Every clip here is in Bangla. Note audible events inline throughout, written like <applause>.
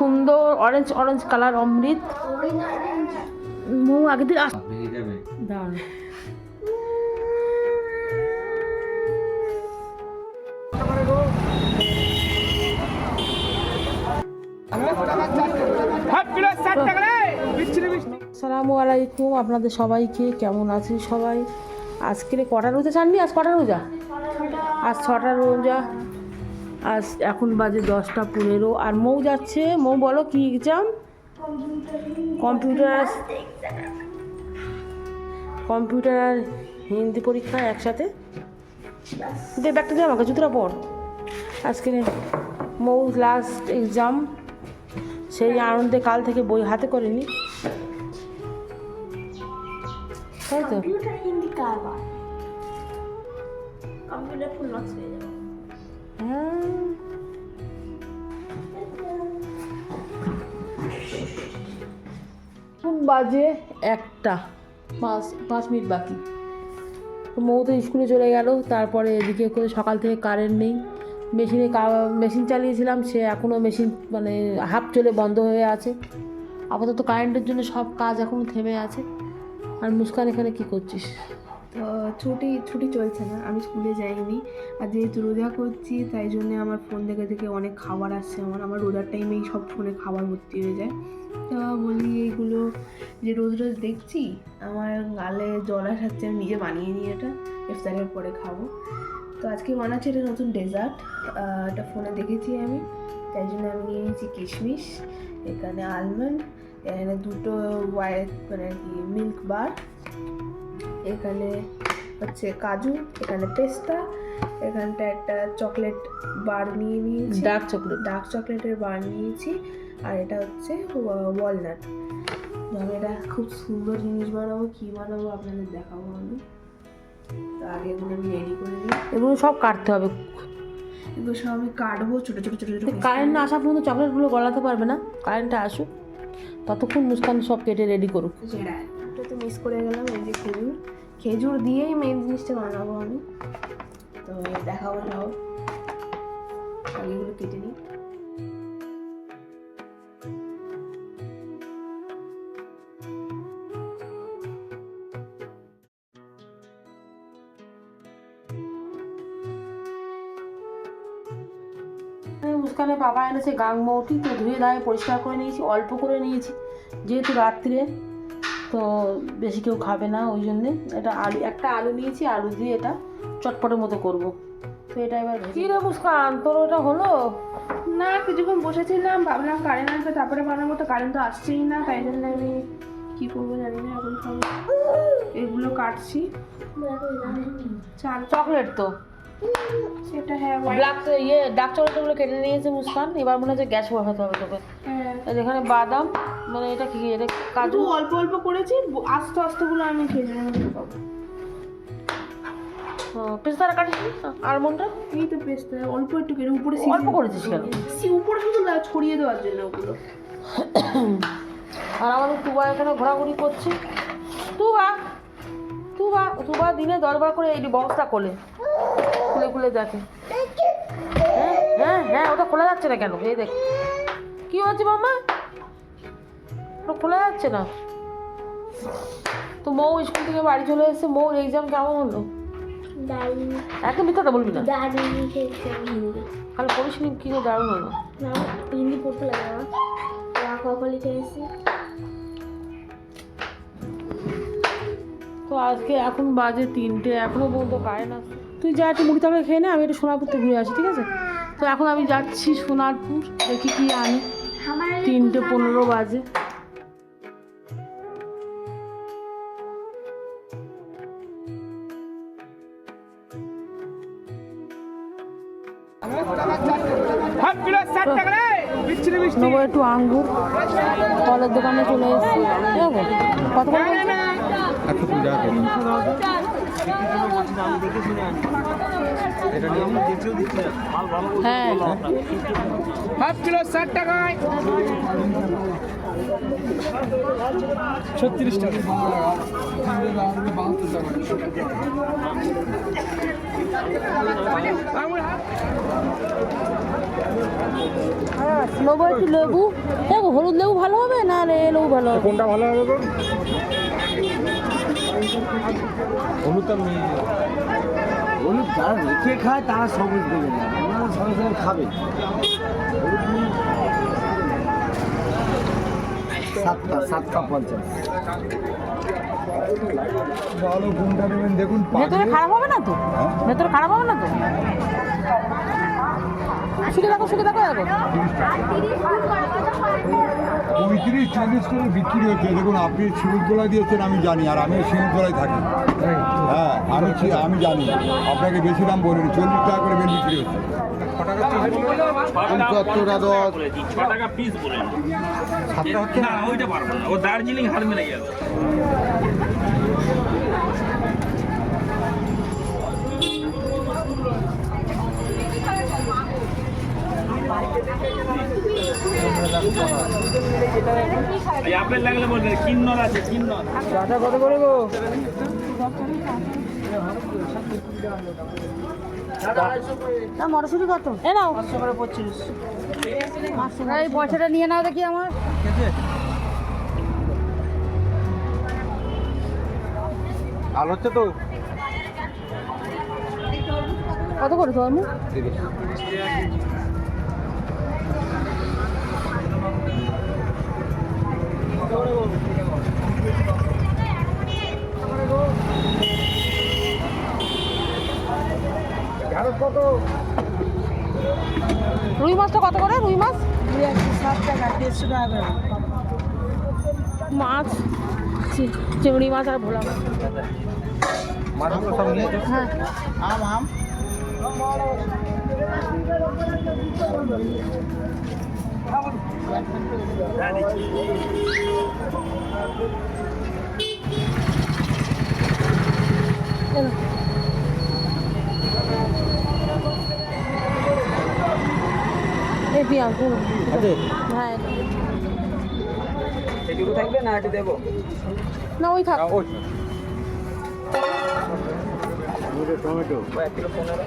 সুন্দর অরেঞ্জ অরেঞ্জ কালার অমৃত। মৌ আগে দিন আস দাঁড়ান। সালামু আলাইকুম আপনাদের সবাইকে কেমন আছেন সবাই? আজকে কটা রোজা চাননি আজ কটা রোজা? আজ ছটা রোজা। আজ এখন বাজে দশটা পনেরো, আর মৌ যাচ্ছে। মৌ, বলো কি এক্সাম? কম্পিউটার কম্পিউটার আর হিন্দি পরীক্ষা একসাথে? দে, ব্যাগটা দে আমাকে, জুতোটা পর। আজকে মৌ লাস্ট এক্সাম সেই আনন্দে কাল থেকে বই হাতে করেনি। তাই তো? কম্পিউটার ফুল যাবে। বাজে একটা। পাঁচ পাঁচ মিনিট বাকি। মৌ তো স্কুলে চলে গেল, তারপরে এদিকে করে সকাল থেকে কারেন্ট নেই। মেশিনে মেশিন চালিয়েছিলাম, সে এখনও মেশিন মানে হাফ চলে বন্ধ হয়ে আছে। আপাতত কারেন্টের জন্য সব কাজ এখনও থেমে আছে। আর মুস্কান এখানে কি করছিস? তো ছুটি ছুটি চলছে না, আমি স্কুলে যাইনি। আর যেহেতু রোজা করছি, তাই জন্য আমার ফোন দেখে দেখে অনেক খাবার আসছে আমার। আমার রোজার টাইমেই সব ফোনে খাবার ভর্তি হয়ে যায়। তো বলি এইগুলো যে রোজ রোজ দেখছি, আমার গালে জল আসাচ্ছে, আমি নিজে বানিয়ে নিই এটা, ইফতারের পরে খাব। তো আজকে বানাচ্ছি এটা নতুন ডেজার্ট এটা ফোনে দেখেছি আমি। তাই জন্য আমি নিয়ে নিয়েছি কিশমিশ, এখানে আলমন্ড এখানে দুটো হোয়াইট মানে কি মিল্ক বার এখানে হচ্ছে কাজু এখানে পেস্তা এখানটা একটা চকলেট বার নিয়ে নিয়েছি। ডার্ক চকলেট ডার্ক চকলেটের বার নিয়েছি আর এটা হচ্ছে ওয়ালনাট আমি এটা খুব সুন্দর জিনিস বানাবো কী বানাবো আপনাদের দেখাবো আমি। তো আগে এগুলো আমি রেডি করে নিই। এগুলো সব কাটতে হবে। এগুলো সব আমি কাটবো ছোটো ছোটো ছোটো ছোটো কারেন্ট না আসা পর্যন্ত চকলেটগুলো গলাতে পারবে না? কারেন্টটা আসুক ততক্ষণ মুস্কান সব কেটে রেডি করুক। যেটা মিস করে গেলাম, এই যে খেজুর। খেজুর দিয়েই মেন জিনিসটা বানাবো আমি। তো দেখাবো যাও আগে এগুলো কেটে নিই। মুস্কানের বাবা এনেছে গাংমৌটি তো ধুয়ে দাঁড়িয়ে পরিষ্কার করে নিয়েছি, অল্প করে নিয়েছি, যেহেতু রাত্রে। তো বেশি কেউ খাবে না ওই জন্যে এটা আলু একটা আলু নিয়েছি আলু দিয়ে এটা চটপটের মতো করব। তো এটা এবার কী রে মুস্কান তোর ওটা হলো? না কিছুক্ষণ বসেছিলাম ভাবলাম কারেন্ট আসবে তারপরে বানাবো তো কারেন্ট তো আসছেই না তাই জন্য আমি কী করব জানি না এখন এগুলো কাটছি। চাল চকলেট তো। সেটা হ্যাঁ ব্ল্যাক ইয়ে চকলেটগুলো কেটে নিয়েছে মুস্কান এবার মনে হচ্ছে গ্যাস বসাতে হবে তোকে। হ্যাঁ। এখানে বাদাম মানে এটা কি এটা কাজু? অল্প অল্প করেছি আস্তে আস্তে গুলো আমি খেজুরের মধ্যে ঢোকাবো পেস্তারা কাটিস আলমন্ডটা? এই তো পেস্তা অল্প একটু কেটে উপরে অল্প করেছিস কেন? সি- উপরে শুধু ছড়িয়ে দেওয়ার জন্য ওগুলো। আর আমাদের তুবা এখানে ঘোরাঘুরি করছে। তুবা তুবা তুবা দিনে দরবার করে এই বক্সটা খোলে। খুলে খুলে দেখে। হ্যাঁ হ্যাঁ হ্যাঁ ওটা খোলা যাচ্ছে না কেন? এই দেখ। কি হচ্ছে মামা ওটা খোলা যাচ্ছে না। তো মৌ স্কুল থেকে বাড়ি চলে এসেছে। মৌর এক্সাম কেমন হলো? একদম মিথ্যাটা বলবি না। পড়িস নি কি দারুণ হলো। না হিন্দি পড়তে লাগে না। তো আজকে এখন বাজে তিনটে। এখনও পর্যন্ত কারেন্ট আসছে তুই যা একটু মুড়ি তরকারি খেয়ে নে আমি একটু সোনারপুরতে ঘুরে আসি ঠিক আছে? তো এখন আমি যাচ্ছি সোনারপুর দেখি কি আনি। তিনটে পনেরো বাজে। নেব একটু আঙ্গুর। ফলের দোকানে চলে এসেছি। ঠিক আছে? কত টাকা হ্যাঁ হাফ কিলো ষাট টাকায়। ছত্রিশ টাকা। একটু লেবু। দেখো হলুদ লেবু ভালো হবে না রে লেবু ভালো হবে? কোনটা ভালো হবে হলুদটা হলুদ যারা রেখে খায় তারা সবুজ দেবে না। সঙ্গে সঙ্গে খাবে। সাতটা সাতটা পঞ্চাশ। ভালো ঘুমটা নেবেন দেখুন ভেতরে খারাপ হবে না তো? ভেতরে খারাপ হবে না তো? শুকে দেখো শুকে দেখো দেখো। পঁয়ত্রিশ চল্লিশ করে বিক্রি হচ্ছে। দেখুন আপনি শিমুলতলা দিয়েছেন আমি জানি আর আমি শিমুলতলায় থাকি। হ্যাঁ আমি আমি জানি। আপনাকে বেশি দাম বলিনি চল্লিশ টাকা করে বেল বিক্রি হচ্ছে। পঁচাত্তর দশ ছ টাকা পিস বলেন না ওইটা পারব না। ও দার্জিলিং হার মেরে গেল এই আপেল লাগলে বলবেন কিন্নর আছে কিন্নর। চাটা কত করে গো? না মটরশুটি কত? এ নাও। পাঁচশো করে পঁচিশ। এই পয়সাটা নিয়ে নাও দেখি আমার। ভালো হচ্ছে তো। কত করে তো আমি ঢেঁড়স কত রুই মাছটা কত করে? রুই মাছ? মাছ? চি- চিংড়ি মাছ আর ভোলা মাছ। মাছগুলো সব নিয়েছো হ্যাঁ। আম আম। এটা। থাকবে না একটু দেবো না ওই থাক। ওই। টমেটো। এক কিলো পনেরো।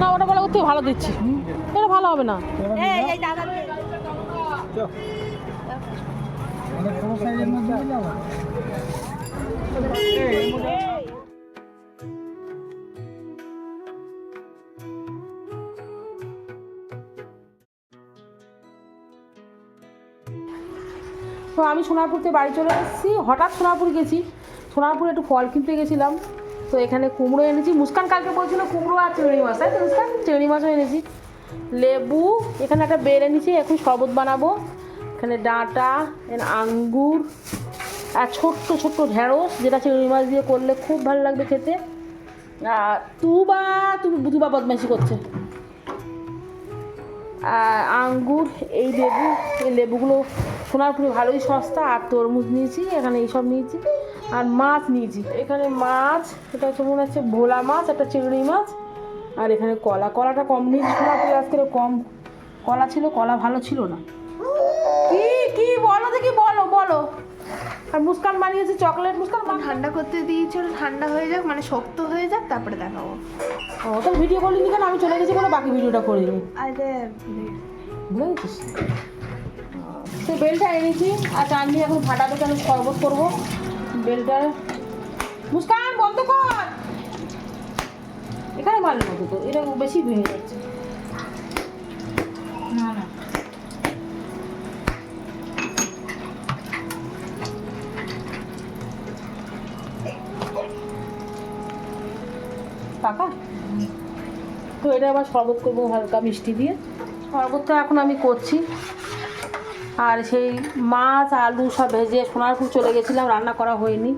না, ওটা বলে থেকে ভালো দিচ্ছি। এটা ভালো হবে না। তো আমি সোনারপুর থেকে বাড়ি চলে এসেছি। হঠাৎ সোনারপুর গেছি। সোনারপুরে একটু ফল কিনতে গেছিলাম। তো এখানে কুমড়ো এনেছি। মুস্কান কালকে বলছিল কুমড়ো আর চিংড়ি মাছ। তাই তো মুস্কান? চিংড়ি মাছও এনেছি। লেবু, এখানে একটা বেল এনেছি, এখন শরবত বানাবো। এখানে ডাঁটা আঙ্গুর, আর ছোট্ট ছোট্ট ঢেঁড়স, যেটা চিংড়ি মাছ দিয়ে করলে খুব ভালো লাগবে খেতে। আর তুবা তুমি তুবা বদমাইশি করছে। আঙ্গুর, এই লেবু, এই লেবুগুলো সোনারপুরে ভালোই সস্তা। আর তরমুজ নিয়েছি, এখানে এইসব নিয়েছি। আর মাছ নিয়েছি এখানে মাছ এটা হচ্ছে মনে হচ্ছে ভোলা মাছ একটা চিংড়ি মাছ আর এখানে কলা। কলাটা কম নিয়েছি সোনারপুরে আজকে কম। কলা ছিল কলা ভালো ছিল না। কি কি বলো দেখি বলো বলো। আর মুস্কান বানিয়েছে চকলেট মুস্কান ঠান্ডা করতে দিয়েছিল ঠান্ডা হয়ে যাক মানে শক্ত হয়ে যাক তারপরে দেখাবো। ও তোর ভিডিও করলিনি কেন? আমি চলে গেছি বলে বাকি ভিডিওটা করে দিবি। আরে ভুলে গেছিস তো বেলটা এনেছি আর চাননি এখন ফাটাতে কেন শরবত করব? বেলটা মুস্কান বন্ধ কর। এখানে মারলি মতো তো এটা বেশি ভেঙে যাচ্ছে। না না। টাকা তো এটা আবার শরবত করব হালকা মিষ্টি দিয়ে। শরবতটা এখন আমি করছি। আর সেই মাছ, আলু সব ভেজে সোনারপুর চলে গেছিলাম, রান্না করা হয়নি।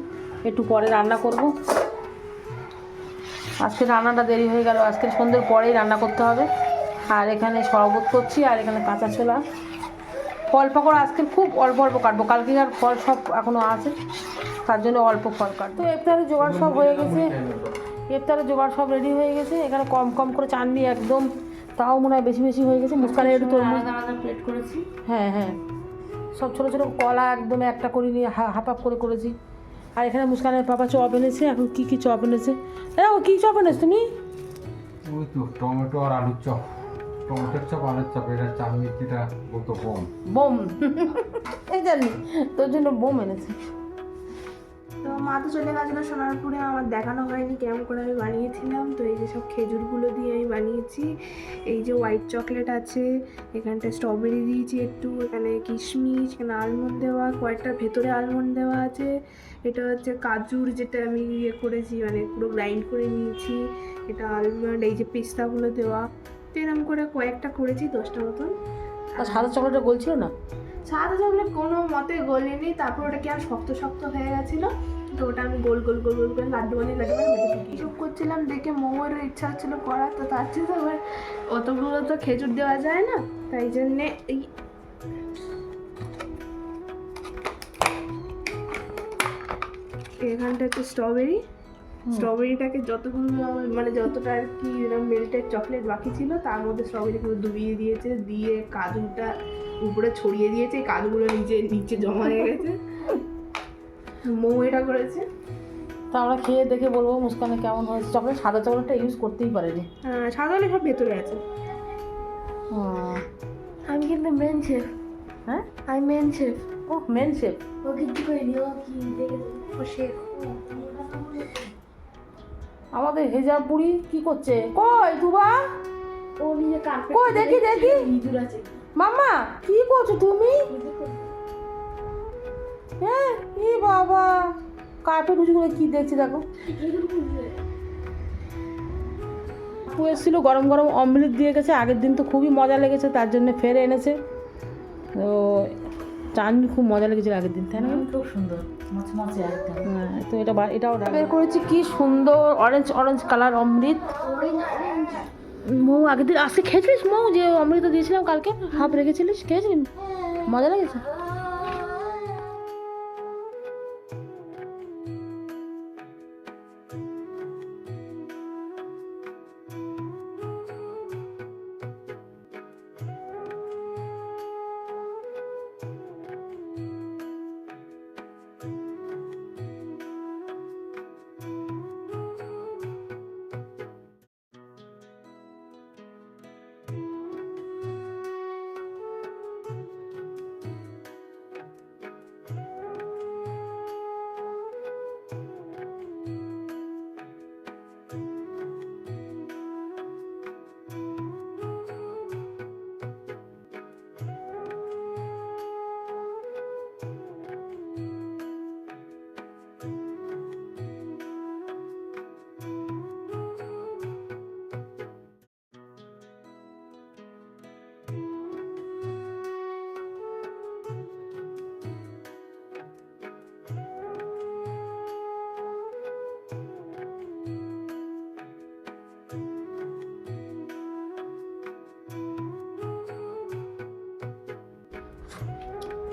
একটু পরে রান্না করব। আজকে রান্নাটা দেরি হয়ে গেল, আজকে সন্ধ্যের পরেই রান্না করতে হবে। আর এখানে শরবত করছি, আর এখানে কাঁচা ছোলা। ফল পাকড় আজকে খুব অল্প অল্প কাটবো, কালকে আর ফল সব এখনও আছে, তার জন্য অল্প ফল কাটবো। তো ইফতারের জোগাড় সব হয়ে গেছে ইফতারের জোগাড় সব রেডি হয়ে গেছে, এখানে কম কম করে চাননি একদম তাও মনে হয় বেশি বেশি হয়ে গেছে। মুস্কানের একটু তরমুজ আলাদা প্লেট করেছি। হ্যাঁ হ্যাঁ। সব ছোটো ছোটো কলা একদম একটা করে নিয়ে হা- হাফ হাফ করে করেছি। আর এখানে মুস্কানের পাপা চপ এনেছে। এখন কী কী চপ এনেছে? হ্যাঁ ও কী চপ এনেছ তুমি? ওই তো টমেটো আর আলুর চপ। টমেটোর চপ আলুর চপ এটা বলতো কম বোম। <laughs> এই জানি তোর জন্য বোম এনেছে। তো মা তো চলে গেছিল সোনারপুরে, আমার দেখানো হয়নি কেমন করে আমি বানিয়েছিলাম। তো এই যে সব খেজুরগুলো দিয়ে আমি বানিয়েছি, এই যে হোয়াইট চকলেট আছে, এখানটা স্ট্রবেরি দিয়েছি একটু, এখানে কিশমিশ, এখানে আলমন্ড দেওয়া কয়েকটার ভেতরে আলমন্ড দেওয়া আছে। এটা হচ্ছে কাজুর যেটা আমি ইয়ে করেছি মানে পুরো গ্রাইন্ড করে নিয়েছি। এটা আলমন্ড এই যে পেস্তাগুলো দেওয়া। তো এরকম করে কয়েকটা করেছি, দশটা মতন। আর সাদা চকলেটটা গলছিল না? সাদা চকলেট কোনো মতে গলেনি তারপর ওটা কি আর শক্ত শক্ত হয়ে গেছিল? তো ওটা আমি গোল গোল গোল গোল করে লাড্ডু বানিয়ে লাড্ডু বানিয়ে চুপ করছিলাম দেখে মোমোর ইচ্ছা হচ্ছিল করার তো তার জন্য আবার অতগুলো তো খেজুর দেওয়া যায় না তাই জন্যে এই এখানটা হচ্ছে স্ট্রবেরি। স্ট্রবেরিটাকে যতগুলো মানে যতটা আর কি মেল্টেড চকলেট বাকি ছিল তার মধ্যে স্ট্রবেরিগুলো ডুবিয়ে দিয়েছে দিয়ে কাজুটা উপরে ছড়িয়ে দিয়েছে কাজুগুলো নিচে নিচে জমা হয়ে গেছে। মৌ এটা করেছে। তা আমরা খেয়ে দেখে বলব মুস্কানে কেমন হয়েছে। চকলেট সাদা চকলেটটা ইউজ করতেই পারেনি। সাদা সাধারণ সব ভেতরে আছে। আমি কিন্তু মেন শেফ হ্যাঁ? আমি মেন শেফ ও মেন শেপ ও কিচ্ছু করিনি ও কি দেখে ও শেফ আমাদের বুড়ি কি করছে? কই তুবা ও নিজে কার্পেট কই দেখি দেখি। ইঁদুর আছে। মাম্মা কি করছ তুমি? হ্যাঁ ই বাবা। কার্পেট উঁচু করে কি দেখছি দেখো। আপু এসেছিল গরম গরম অমলেট দিয়ে গেছে। আগের দিন তো খুবই মজা লেগেছে তার জন্য ফের এনেছে। তো চাটনি খুব মজা লেগেছিল আগের দিন তাই না? খুব সুন্দর। হ্যাঁ তো এটা এটাও বের করেছি কি সুন্দর অরেঞ্জ অরেঞ্জ কালার অমৃত। মৌ আগের দিন আজকে খেয়েছিলিস মৌ? যে অমৃত দিয়েছিলাম কালকে, হাফ রেখেছিলিস, খেয়েছিলি? মজা লেগেছে?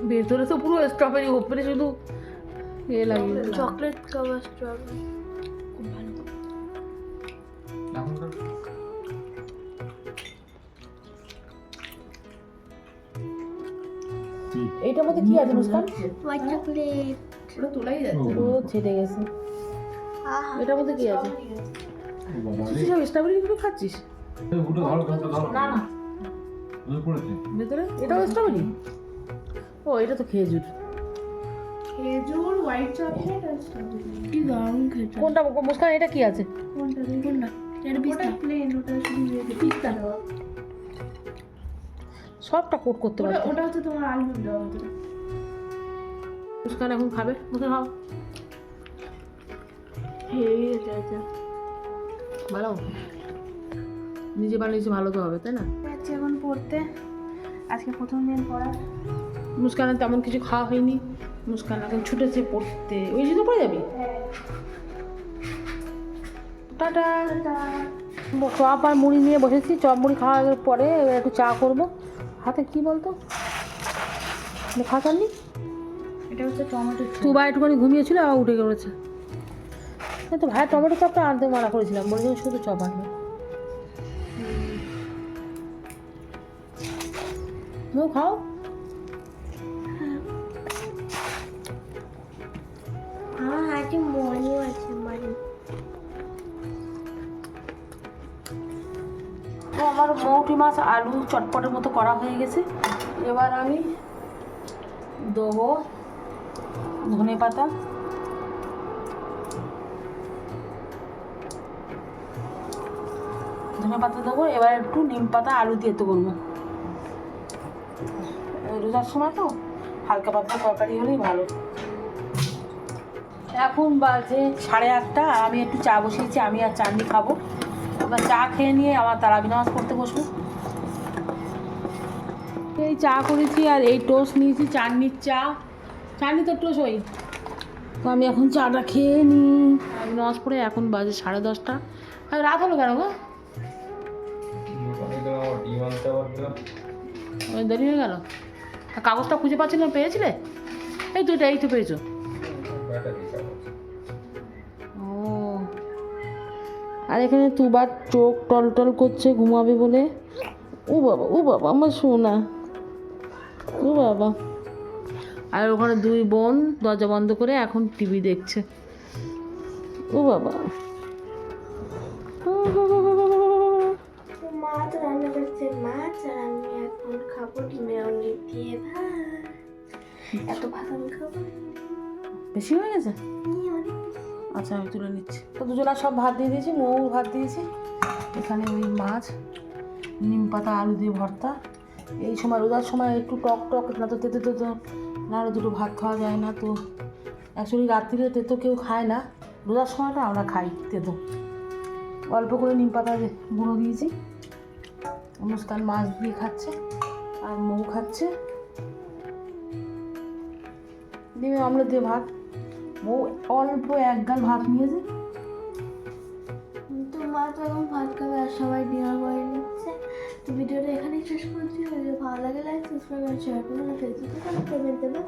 ভেতরে তো পুরো স্ট্রবেরি ওপরে শুধু এ লাগিয়ে চকলেট কাভার স্ট্রবেরি এইটার মধ্যে কি আছে মুস্কান? হোয়াইট চকলেট ওটা তোলাই যাচ্ছে। ও। ছেড়ে গেছে। এটার মধ্যে কি আছে? তুই সব স্ট্রবেরি গুলো খাচ্ছিস? ধরো না না। ভেতরে? এটাও স্ট্রবেরি ও এটা তো খেজুর। খেজুর হোয়াইট চকলেট আর স্ট্রবেরি কি দারুণ খেতে কোনটা মুস্কান এটা কি আছে? কোনটা? কোনটা? এটা পিস্তা। প্লেন ওটা শুধু পিস্তা। সবটা কোট করতে ওটা ওটা হচ্ছে তোমার আলমন্ড দেওয়া ভিতরে মুস্কান এখন খাবে? মুখে খাও। ভালো। নিজে বানিয়েছে ভালো তো হবে তাই না? এখন পড়তে। আজকে প্রথম দিন পড়া। মুস্কানের তেমন কিছু খাওয়া হয়নি। মুস্কান এখন ছুটেছে পড়তে। ওই জন্য পড়ে যাবি? টাটা। চপ আর মুড়ি নিয়ে বসেছি। চপ মুড়ি খাওয়ার পরে এবার একটু চা করব। হাতে কি বলতো? খাতার নি এটা হচ্ছে টমেটো তুই বা একটুখানি ঘুমিয়েছিল আবার উঠে গেছে। তো ভাই টমেটো চপটা আনতে মানা করেছিলাম। বলেছিলাম শুধু চপ আনবে। মৌ খাও। হাতে মনও আছে মানে তো আমার মৌটি মাছ আলু চটপটের মতো করা হয়ে গেছে। এবার আমি দেবো ধনে পাতা। ধনে পাতা দেবো, এবার একটু নিম পাতা, আলু দিয়ে তো করব রোজার সময় তো হালকা পাতলা তরকারি হলেই ভালো। এখন বাজে সাড়ে আটটা, আমি একটু চা বসিয়েছি, আমি আর চাটনি খাব। এবার চা খেয়ে নিয়ে আমার তারাবি নামাজ পড়তে বসবো। এই চা করেছি আর এই টোস্ট নিয়েছি চাটনির চা। চাটনি তো টোস্ট ওই তো আমি এখন চাটা খেয়ে নিই। আমি নামাজ পড়ে এখন বাজে সাড়ে দশটা। আর রাত হলো কেন গো? দেরি হয়ে গেল? কাগজটা খুঁজে পাচ্ছি না, পেয়েছিলে? এই তো এটা এই তো পেয়েছ। আর এখানে তুবার চোখ টলটল করছে ঘুমাবে বলে। ও বাবা ও বাবা আমার সোনা। ও বাবা। আর ওখানে দুই বোন দরজা বন্ধ করে এখন টিভি দেখছে। ও বাবা। তো মা তো রান্না করছে মাছ আর আমি এখন খাব ডিমের অমলেট দিয়ে ভাত। এত ভাত আমি খাব। বেশি হয়ে গেছে। আচ্ছা আমি তুলে নিচ্ছি। তো দুজনা সব ভাত দিয়ে দিয়েছি মৌ ভাত দিয়েছি। এখানে ওই মাছ, নিম পাতা, আলু দিয়ে ভর্তা। এই সময়, রোজার সময় একটু টক টক, না তো তেতো তেতো, না দুটো ভাত খাওয়া যায় না তো। অ্যাকচুয়ালি রাত্রিরে তেতো কেউ খায় না। রোজার সময়টা আমরা খাই তেতো। অল্প করে নিম পাতা গুঁড়ো দিয়েছি। মুস্কান মাছ দিয়ে খাচ্ছে, আর মৌ খাচ্ছে। ডিমের অমলেট দিয়ে ভাত। মৌ অল্প এক গাল ভাত নিয়েছে। তো মা তো এখন ভাত খাবে আর সবাই ডিনার করে নিচ্ছে। তো ভিডিওটা এখানেই শেষ করছি। ভালো লাগে লাইক সাবস্ক্রাইব আর শেয়ার করুন। ফেসবুকে কমেন্ট দেবে